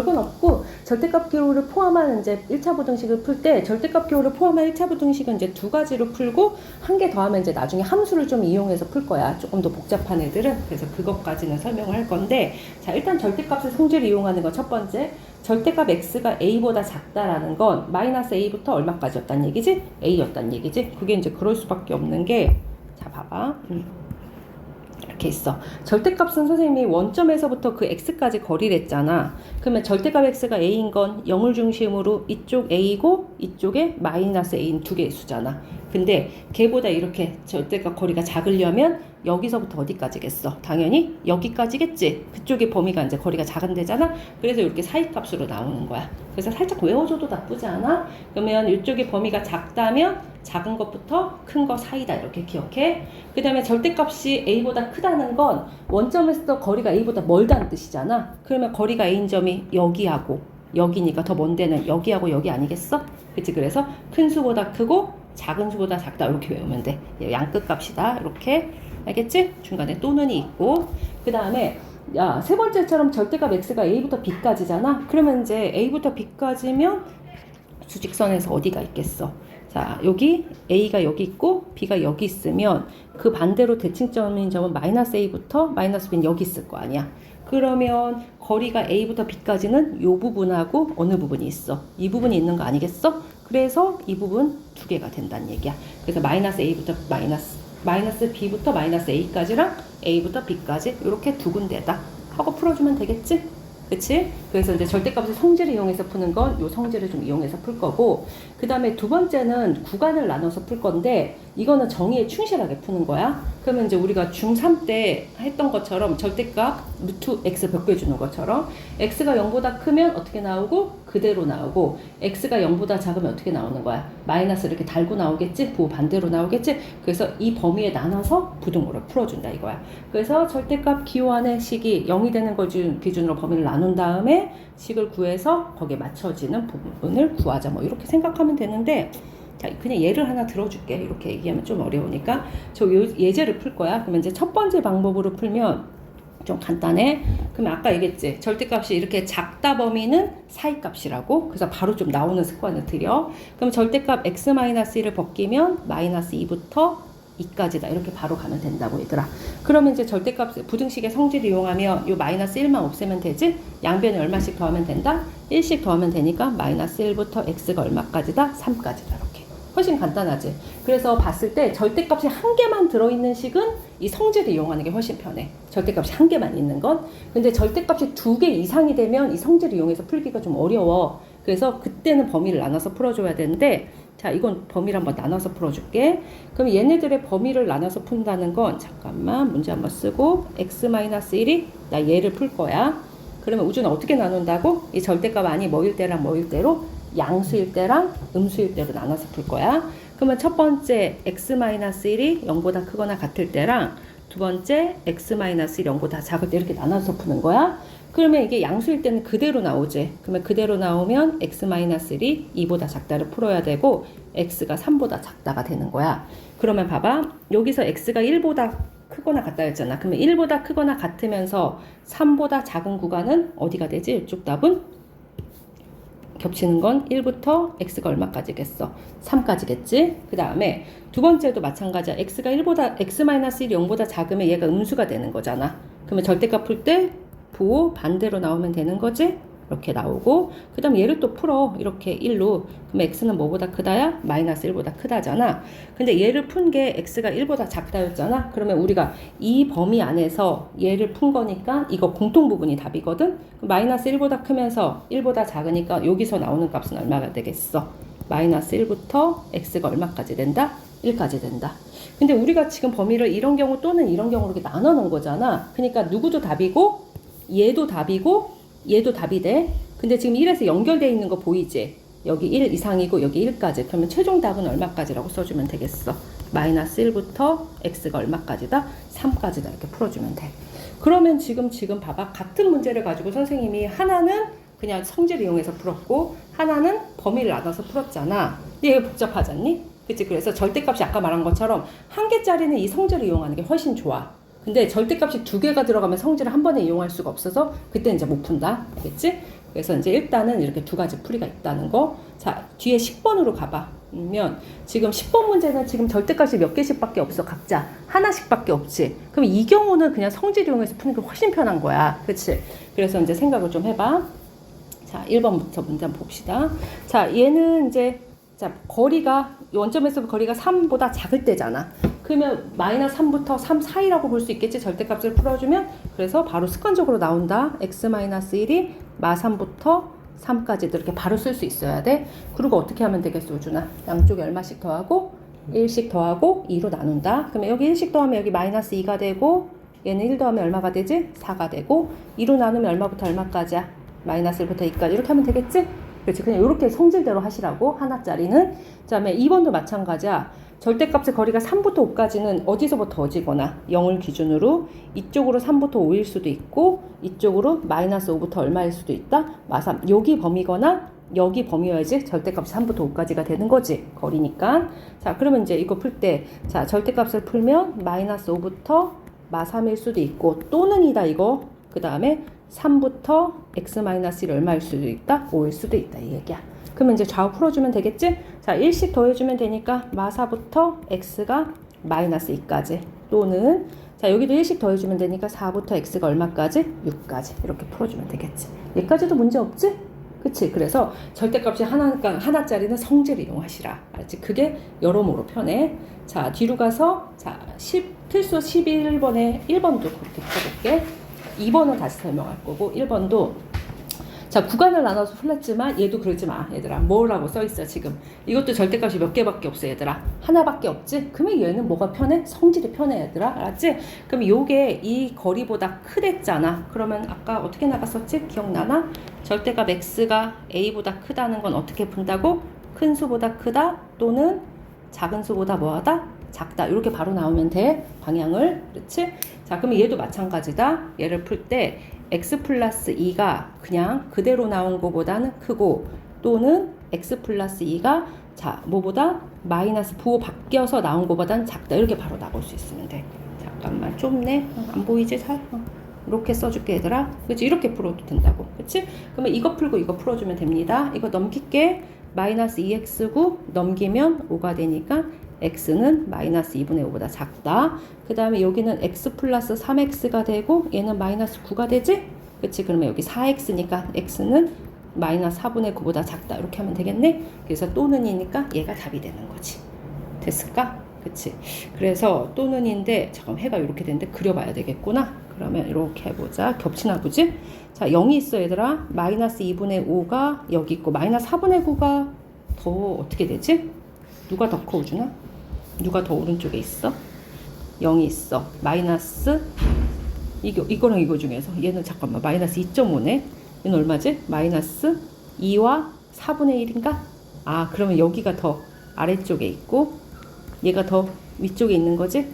별건 없고 절대값 기호를 포함한 이제 1차 부등식을 풀 때 절대값 기호를 포함한 1차 부등식은 이제 두 가지로 풀고 한 개 더하면 이제 나중에 함수를 좀 이용해서 풀 거야. 조금 더 복잡한 애들은 그래서 그것까지는 설명을 할 건데 자 일단 절대값의 성질을 이용하는 거첫 번째 절대값 x가 a보다 작다라는 건 마이너스 a부터 얼마까지였단 얘기지? a였단 얘기지? 그게 이제 그럴 수밖에 없는 게 자 봐봐. 음. 이렇게 있어. 절대값은 선생님이 원점에서부터 그 x까지 거리를 했잖아. 그러면 절대값 x가 a인 건 0을 중심으로 이쪽 a고 이쪽에 마이너스 a인 두 개의 수잖아. 근데 걔보다 이렇게 절대값 거리가 작으려면 여기서부터 어디까지겠어? 당연히 여기까지겠지. 그쪽의 범위가 이제 거리가 작은 데잖아. 그래서 이렇게 사이값으로 나오는 거야. 그래서 살짝 외워줘도 나쁘지 않아. 그러면 이쪽의 범위가 작다면 작은 것부터 큰 거 사이다 이렇게 기억해. 그 다음에 절대값이 a보다 크다는 건 원점에서 거리가 a보다 멀다는 뜻이잖아. 그러면 거리가 a인 점이 여기하고 여기니까 더 먼 데는 여기하고 여기 아니겠어? 그치? 그래서 큰 수보다 크고 작은 수보다 작다 이렇게 외우면 돼. 양끝 값이다 이렇게 알겠지? 중간에 또는이 있고 그 다음에 야, 세 번째처럼 절대값 x가 a부터 b까지잖아. 그러면 이제 a부터 b까지면 수직선에서 어디가 있겠어? 자, 여기 a가 여기 있고 b가 여기 있으면 그 반대로 대칭점인 점은 마이너스 a부터 마이너스 b는 여기 있을 거 아니야. 그러면 거리가 a부터 b까지는 이 부분하고 어느 부분이 있어? 이 부분이 있는 거 아니겠어? 그래서 이 부분 두 개가 된다는 얘기야. 그래서 마이너스 a부터 마이너스 마이너스 b부터 마이너스 a까지랑 a부터 b까지 이렇게 두 군데다 하고 풀어주면 되겠지? 그치? 그래서 이제 절대값의 성질을 이용해서 푸는 건 요 성질을 좀 이용해서 풀 거고 그 다음에 두 번째는 구간을 나눠서 풀 건데 이거는 정의에 충실하게 푸는 거야 그러면 이제 우리가 중3 때 했던 것처럼 절대값 루트 x 몇개 주는 것처럼 x가 0보다 크면 어떻게 나오고? 그대로 나오고 x가 0보다 작으면 어떻게 나오는 거야? 마이너스 이렇게 달고 나오겠지? 부호 반대로 나오겠지? 그래서 이 범위에 나눠서 부등호를 풀어준다 이거야. 그래서 절대값 기호안의 식이 0이 되는 걸 주- 기준으로 범위를 나눈 다음에 식을 구해서 거기에 맞춰지는 부분을 구하자. 뭐 이렇게 생각하면 되는데 자 그냥 예를 하나 들어줄게 이렇게 얘기하면 좀 어려우니까 저 요- 예제를 풀 거야 그러면 이제 첫 번째 방법으로 풀면 좀 간단해. 그러면 아까 얘기했지. 절대값이 이렇게 작다 범위는 사이값이라고. 그래서 바로 좀 나오는 습관을 들여. 그럼 절대값 x-1을 벗기면 마이너스 2부터 2까지다. 이렇게 바로 가면 된다고 얘들아. 그러면 이제 절대값 부등식의 성질을 이용하면 요 마이너스 1만 없애면 되지? 양변에 얼마씩 더하면 된다? 1씩 더하면 되니까 마이너스 1부터 x가 얼마까지다? 3까지다. 훨씬 간단하지. 그래서 봤을 때 절대값이 한 개만 들어있는 식은 이 성질을 이용하는 게 훨씬 편해. 절대값이 한 개만 있는 건. 근데 절대값이 두 개 이상이 되면 이 성질을 이용해서 풀기가 좀 어려워. 그래서 그때는 범위를 나눠서 풀어줘야 되는데, 자, 이건 범위를 한번 나눠서 풀어줄게. 그럼 얘네들의 범위를 나눠서 푼다는 건, 잠깐만, 문제 한번 쓰고, x-1이 나 얘를 풀 거야. 그러면 우주는 어떻게 나눈다고? 이 절대값 아니 뭐일 때랑 뭐일 때로 양수일 때랑 음수일 때로 나눠서 풀 거야. 그러면 첫 번째 x-1이 0보다 크거나 같을 때랑 두 번째 x-1이 0보다 작을 때 이렇게 나눠서 푸는 거야. 그러면 이게 양수일 때는 그대로 나오지. 그러면 그대로 나오면 x-1이 2보다 작다를 풀어야 되고 x가 3보다 작다가 되는 거야. 그러면 봐봐. 여기서 x가 1보다 크거나 같다 했잖아. 그러면 1보다 크거나 같으면서 3보다 작은 구간은 어디가 되지? 이쪽 답은 겹치는 건 1부터 x가 얼마까지겠어? 3까지겠지? 그 다음에 두 번째도 마찬가지야. x가 1보다, x-1이 0보다 작으면 얘가 음수가 되는 거잖아. 그러면 절대값 풀 때 부호 반대로 나오면 되는 거지? 이렇게 나오고 그 다음 얘를 또 풀어. 이렇게 1로. 그럼 x는 뭐보다 크다야? 마이너스 1보다 크다잖아. 근데 얘를 푼 게 x가 1보다 작다였잖아? 그러면 우리가 이 범위 안에서 얘를 푼 거니까 이거 공통 부분이 답이거든? 마이너스 1보다 크면서 1보다 작으니까 여기서 나오는 값은 얼마가 되겠어? 마이너스 1부터 x가 얼마까지 된다? 1까지 된다. 근데 우리가 지금 범위를 이런 경우 또는 이런 경우로 이렇게 나눠 놓은 거잖아. 그러니까 누구도 답이고 얘도 답이고 얘도 답이 돼. 근데 지금 1에서 연결되어 있는 거 보이지? 여기 1 이상이고 여기 1까지. 그러면 최종 답은 얼마까지라고 써주면 되겠어. 마이너스 1부터 x가 얼마까지다? 3까지다. 이렇게 풀어주면 돼. 그러면 지금 지금 봐봐. 같은 문제를 가지고 선생님이 하나는 그냥 성질을 이용해서 풀었고 하나는 범위를 나눠서 풀었잖아. 근데 얘 복잡하지 않니? 그치? 그래서 절대값이 아까 말한 것처럼 한 개짜리는 이 성질을 이용하는 게 훨씬 좋아. 근데 절대값이 두 개가 들어가면 성질을 한 번에 이용할 수가 없어서 그때 이제 못 푼다. 알겠지? 그래서 이제 일단은 이렇게 두 가지 풀이가 있다는 거. 자, 뒤에 10번으로 가봐. 면 지금 10번 문제는 지금 절대값이 몇 개씩밖에 없어 각자 하나씩밖에 없지 그럼 이 경우는 그냥 성질 이용해서 푸는 게 훨씬 편한 거야 그치 그래서 이제 생각을 좀 해봐 자 1번부터 문제 한번 봅시다 자 얘는 이제 자 거리가 원점에서 거리가 3보다 작을 때잖아 그러면 마이너스 3부터 3 사이라고 볼 수 있겠지 절대값을 풀어주면 그래서 바로 습관적으로 나온다 x 마이너스 1이 마 3부터 3까지도 이렇게 바로 쓸 수 있어야 돼. 그리고 어떻게 하면 되겠어, 우준아? 양쪽에 얼마씩 더하고 1씩 더하고 2로 나눈다. 그러면 여기 1씩 더하면 여기 마이너스 2가 되고 얘는 1 더하면 얼마가 되지? 4가 되고 2로 나누면 얼마부터 얼마까지야? 마이너스 1부터 2까지 이렇게 하면 되겠지? 그렇지. 그냥 이렇게 성질대로 하시라고 하나짜리는. 그 다음에 2번도 마찬가지야. 절대값의 거리가 3부터 5까지는 어디서부터 어지거나 0을 기준으로 이쪽으로 3부터 5일 수도 있고 이쪽으로 마이너스 5부터 얼마일 수도 있다. 마삼 여기 범위거나 여기 범위여야지 절대값이 3부터 5까지가 되는 거지 거리니까. 자 그러면 이제 이거 풀 때 자 절대값을 풀면 마이너스 5부터 마3일 수도 있고 또는 이다 이거. 그 다음에 3부터 x-1 얼마일 수도 있다? 5일 수도 있다 이 얘기야 그러면 이제 좌우 풀어주면 되겠지? 자, 1씩 더해주면 되니까 마사부터 x가 마이너스 2까지 또는 자 여기도 1씩 더해주면 되니까 4부터 x가 얼마까지? 6까지 이렇게 풀어주면 되겠지 여기까지도 문제 없지? 그치? 그래서 절대값이 하나, 하나짜리는 성질을 이용하시라 알지? 그게 여러모로 편해 자 뒤로 가서 자 10, 필수 11번에 1번도 그렇게 풀어볼게 2번은 다시 설명할 거고 1번도 자 구간을 나눠서 풀렸지만 얘도 그러지 마 얘들아. 뭐라고 써 있어 지금? 이것도 절대값이 몇 개밖에 없어 얘들아. 하나밖에 없지? 그러면 얘는 뭐가 편해? 성질이 편해 얘들아. 알았지? 그럼 요게 이 거리보다 크댔잖아. 그러면 아까 어떻게 나갔었지? 기억나나? 절대값 x가 a보다 크다는 건 어떻게 푼다고? 큰 수보다 크다 또는 작은 수보다 뭐하다? 작다. 이렇게 바로 나오면 돼 방향을. 그렇지? 자 그러면 얘도 마찬가지다. 얘를 풀때 x 플러스 2가 그냥 그대로 나온 것보다는 크고 또는 x 플러스 2가 자 뭐보다 마이너스 부호 바뀌어서 나온 것보다는 작다. 이렇게 바로 나올 수 있으면 돼. 잠깐만. 좁네. 어, 안 보이지? 잘 어. 이렇게 써줄게 얘들아. 그치? 이렇게 풀어도 된다고. 그치? 그러면 이거 풀고 이거 풀어주면 됩니다. 이거 넘길게. 마이너스 2x고 넘기면 5가 되니까 x는 마이너스 2분의 5보다 작다. 그 다음에 여기는 x 플러스 3x가 되고 얘는 마이너스 9가 되지? 그치? 그러면 여기 4x니까 x는 마이너스 4분의 9보다 작다. 이렇게 하면 되겠네? 그래서 또는이니까 얘가 답이 되는 거지. 됐을까? 그치? 그래서 또는인데 잠깐 해가 이렇게 되는데 그려봐야 되겠구나. 그러면 이렇게 해보자. 겹치나 보지? 자, 0이 있어 얘들아. 마이너스 2분의 5가 여기 있고 마이너스 4분의 9가 더 어떻게 되지? 누가 더 커, 우준아? 누가 더 오른쪽에 있어? 0이 있어. 마이너스 이거 이거랑 이거 중에서 얘는 잠깐만 마이너스 2.5네. 얘는 얼마지? 마이너스 2와 4분의 1인가? 아 그러면 여기가 더 아래쪽에 있고 얘가 더 위쪽에 있는 거지?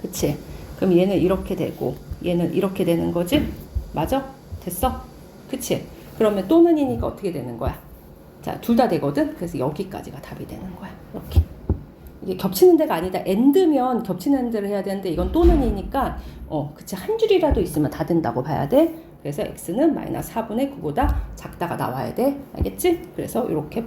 그치? 그럼 얘는 이렇게 되고 얘는 이렇게 되는 거지? 맞아? 됐어? 그치? 그러면 또는 이니까 어떻게 되는 거야? 자, 둘 다 되거든? 그래서 여기까지가 답이 되는 거야. 이렇게. 이게 겹치는 데가 아니다. 엔드면 겹치는 데를 해야 되는데 이건 또는이니까 어, 그치 한 줄이라도 있으면 다 된다고 봐야 돼. 그래서 x는 마이너스 4분의 9보다 작다가 나와야 돼. 알겠지? 그래서 이렇게